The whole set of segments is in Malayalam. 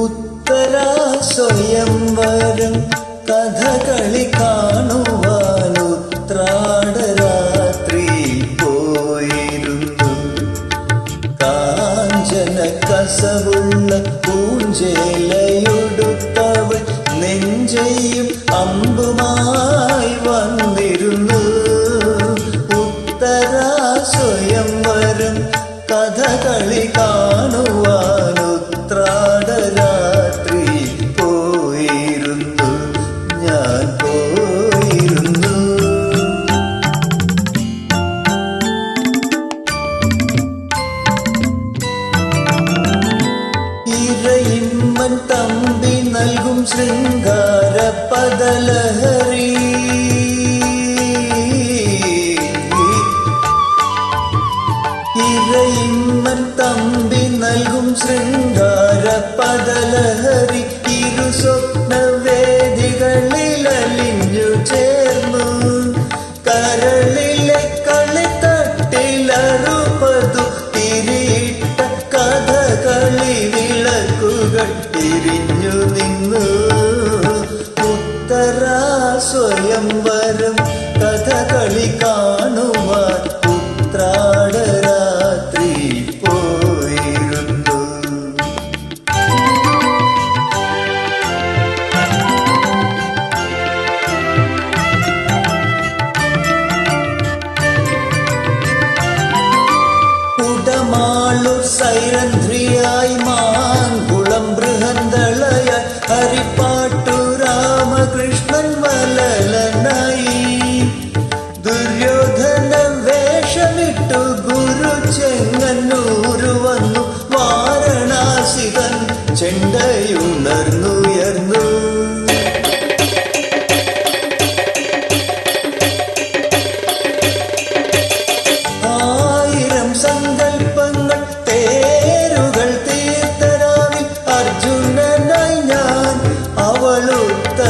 ഉത്തര സ്വയംവരം കഥകളി കാണുവാൻ ഉത്രാടരാത്രി പോയിരുന്നു. കാഞ്ചന കസവുള്ള പൂഞ്ചേലയൊടുത്തവൾ നെഞ്ചയും അമ്പുമായി വന്നിരുന്നു. ഉത്തര സ്വയംവരം കഥകളി കാണുവാൻ ഇരയിമ്മൻ തമ്പി നൽകും ശൃംഗാര പദലഹരി. ഇരയിമ്മൻ തമ്പി നൽകും ശൃംഗാര പദലഹരി. ഇരു സ്വപ്ന വേദികളിൽ അലിഞ്ഞു ചേർന്നു. കരളിലെ കളിത്തട്ടിലറുപതു. തിരിയിട്ട കഥകളി വിളക്കുകൾ തിരിഞ്ഞു നിന്നു. ഉത്തര സ്വയംവരം കഥകളി കാണുവാൻ ഉത്രാടരാത്രി പോയിരുന്നു. കുടമാളു സൈരന്ധ്രിയായി ഹരിപ്പാട്ടു രാമകൃഷ്ണൻ വലലനായി ദുര്യോധന വേഷമിട്ടു ഗുരു ചെങ്ങന്നൂരു വന്നു വാരണാസികൻ ചെണ്ടയുണർന്നുയർന്നു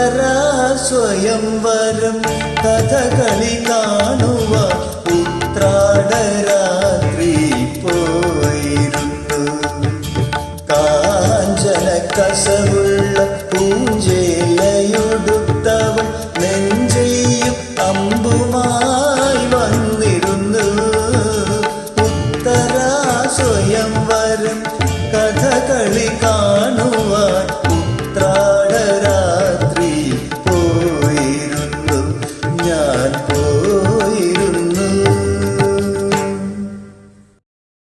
ഉത്തര സ്വയംവരം കഥകളി കാണുവ. ഉത്രാടരാത്രി പോയിരുന്നു. കാഞ്ചന കസവുള്ള പൂഞ്ചേലയുടുത്തവൾ നെഞ്ചെയും അമ്പുമായി വന്നിരുന്നു. ഉത്തര സ്വയംവരം കഥകളി